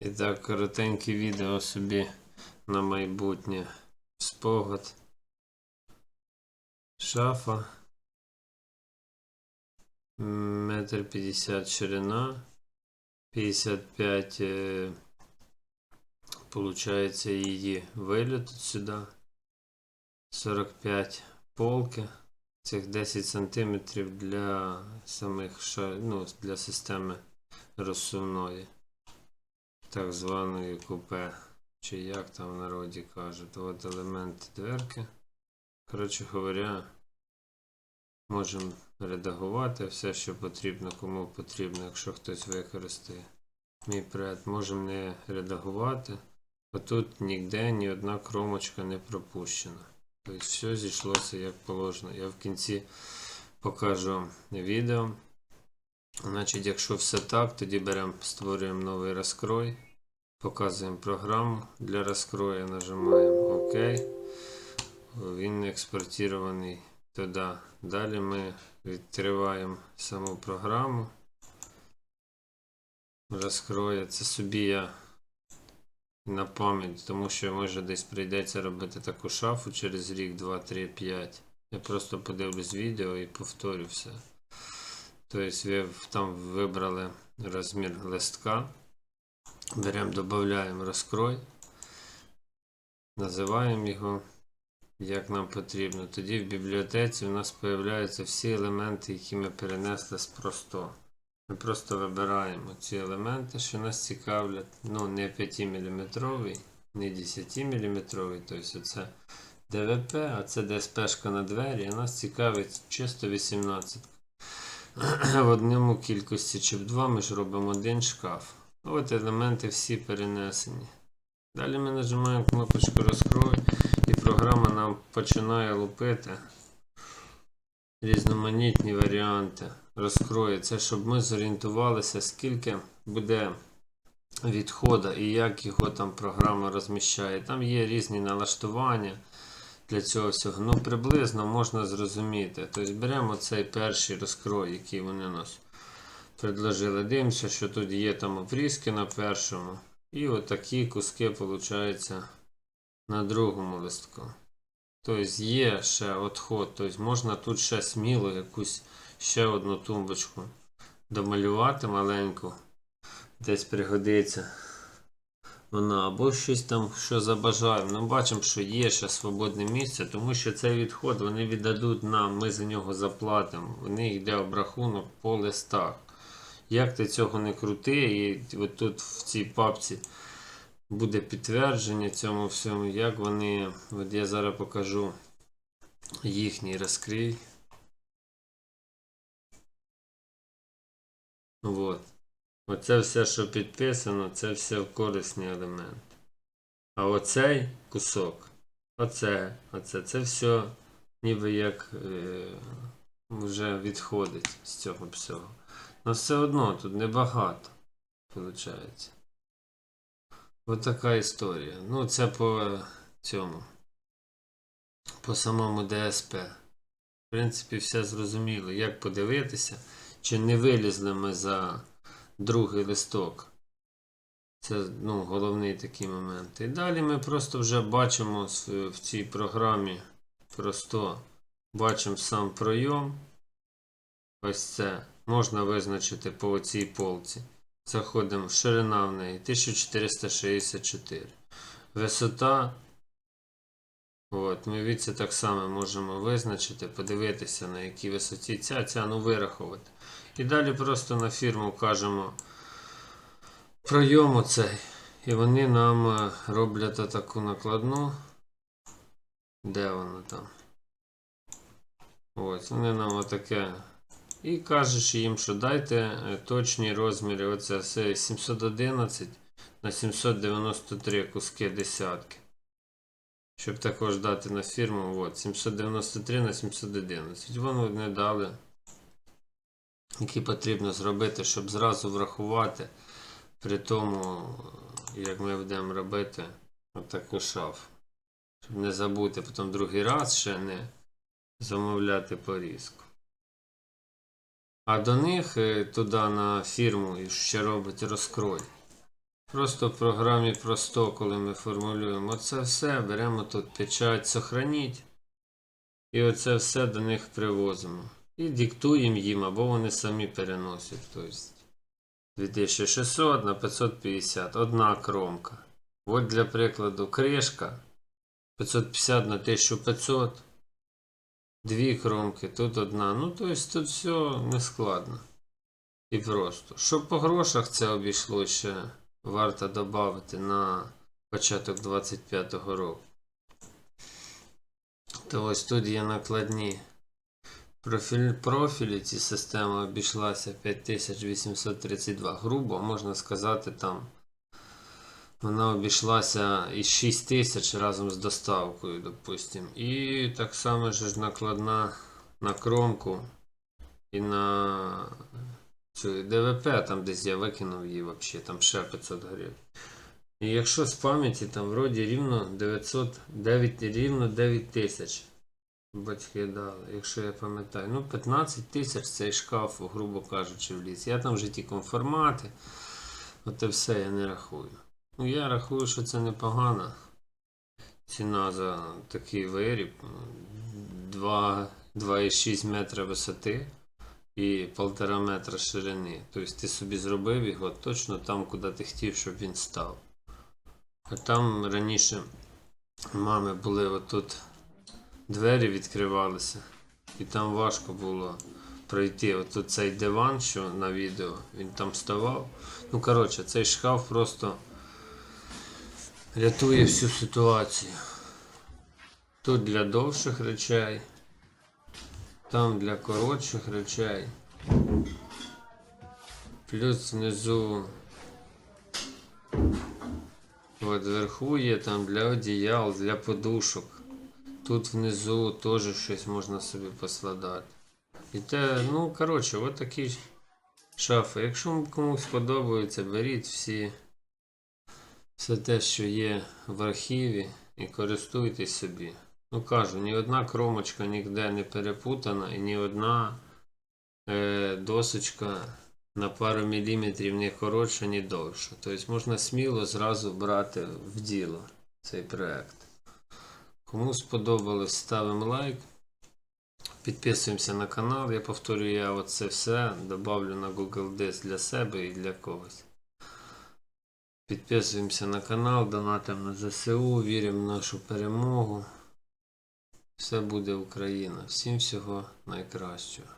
І так, коротеньке відео собі на майбутнє. Спогад. Шафа. Метр п'ятдесят ширина. 55 е, получається її виліт сюди. 45 полки. Цих 10 сантиметрів для самих ну, для системи розсувної так званої купе, чи як там в народі кажуть. От елементи дверки. Коротше говоря, можемо редагувати все, що потрібно, кому потрібно, якщо хтось використає мій пред. Можемо не редагувати. Отут ніде ні одна кромочка не пропущена. Тобто все зійшлося як положено. Я в кінці покажу відео. Значить, якщо все так, тоді беремо, створюємо новий розкрой, показуємо програму для розкрою, нажимаємо ОК. Він експортований туди. Далі ми відкриваємо саму програму. Розкрою. Це собі я на пам'ять, тому що може десь прийдеться робити таку шафу через рік, 2, 3, 5. Я просто подивлюсь відео і повторю все. Тобто ви там вибрали розмір листка. Беремо, додаємо розкрой, називаємо його як нам потрібно. Тоді в бібліотеці у нас з'являються всі елементи, які ми перенесли з просто. Ми просто вибираємо ці елементи, що нас цікавлять. Ну, не 5 мм, не 10 мм, тобто це ДВП, а це ДСПшка на двері, а нас цікавить чисто 18 в одному кількості в два ми ж робимо один шкаф. От елементи всі перенесені. Далі ми нажимаємо кнопочку розкрой і програма нам починає лупити різноманітні варіанти розкрою. Це щоб ми зорієнтувалися, скільки буде відходу і як його там програма розміщає. Там є різні налаштування для цього всього. Ну, приблизно можна зрозуміти. Тобто беремо цей перший розкрой, який вони нас предложили. Дивимося, що тут є там обрізки на першому. І отакі куски, виходить, на другому листку. Тобто є ще відход, тобто можна тут ще сміло якусь ще одну тумбочку домалювати маленьку. Десь пригодиться вона або щось там, що забажаємо. Ну, бачимо, що є ще свободне місце, тому що цей відход вони віддадуть нам, ми за нього заплатимо. Вони йде обрахунок по листах. Як ти цього не крути, і от тут в цій папці буде підтвердження цьому всьому, як вони. От я зараз покажу їхній розкрій. Вот. Оце все, що підписано, це все в корисні елементи. А оцей кусок, оце, оце, це все ніби як е, вже відходить з цього всього. Але все одно тут небагато, виходить. Ось така історія. Ну, це по цьому. По самому ДСП. В принципі, все зрозуміло. Як подивитися, чи не вилізли ми за другий листок. Це ну, головний такий момент. І далі ми просто вже бачимо в цій програмі просто бачимо сам пройом. Ось це. Можна визначити по цій полці. Заходимо ширина в неї 1464. Висота. От, Ми від це так само можемо визначити, подивитися, на якій висоті ця, ця ну вирахувати. І далі просто на фірму кажемо пройом оцей. І вони нам е, роблять таку накладну. Де вона там? Ось, вони нам отаке. І кажеш їм, що дайте е, точні розміри. Оце 711 на 793 куски десятки. Щоб також дати на фірму. От, 793 на 711. Вони не дали які потрібно зробити, щоб зразу врахувати при тому, як ми будемо робити отаку шафу. Щоб не забути потім другий раз ще не замовляти порізку. А до них е, туди на фірму ще робить розкрой. Просто в програмі просто, коли ми формулюємо оце все, беремо тут печать сохраніть. І оце все до них привозимо. І диктуємо їм, або вони самі переносять. Тобто 2600 на 550. Одна кромка. От для прикладу кришка 550 на 1500. Дві кромки, тут одна. Ну, тобто тут все не складно. І просто. Щоб по грошах це обійшло ще варто додати на початок 25-го року. То ось тут є накладні. Профіль, профілі ці системи обійшлася 5832. Грубо, можна сказати, там вона обійшлася і 6 тисяч разом з доставкою, допустим. І так само ж накладна на кромку і на цю ДВП, там десь я викинув її взагалі, там ще 500 гривень. І якщо з пам'яті, там вроді рівно 900, 9, рівно 9 тисяч батьки дали, якщо я пам'ятаю. Ну, 15 тисяч цей шкаф, грубо кажучи, вліз. Я там вже ті конформати, от і все я не рахую. Ну, я рахую, що це непогана ціна за такий виріб. 2,6 метра висоти і 1,5 метра ширини. Тобто ти собі зробив його точно там, куди ти хотів, щоб він став. А там раніше мами були отут двері відкривалися, і там важко було пройти. Отут цей диван, що на відео, він там ставав. Ну, коротше, цей шкаф просто рятує всю ситуацію. Тут для довших речей, там для коротших речей. Плюс внизу. От зверху є там для одіял, для подушок. Тут внизу теж щось можна собі поскладати. І те, ну, коротше, от такі шафи. Якщо комусь подобається, беріть всі все те, що є в архіві, і користуйтесь собі. Ну кажу, ні одна кромочка ніде не перепутана, і ні одна е, досочка на пару міліметрів не коротша, ні довша. Тобто можна сміло зразу брати в діло цей проект. Кому сподобалось, ставимо лайк. Підписуємося на канал. Я повторюю, я оце все добавлю на Google Диск для себе і для когось. Підписуємося на канал, донатимо на ЗСУ, віримо в нашу перемогу. Все буде Україна. Всім всього найкращого.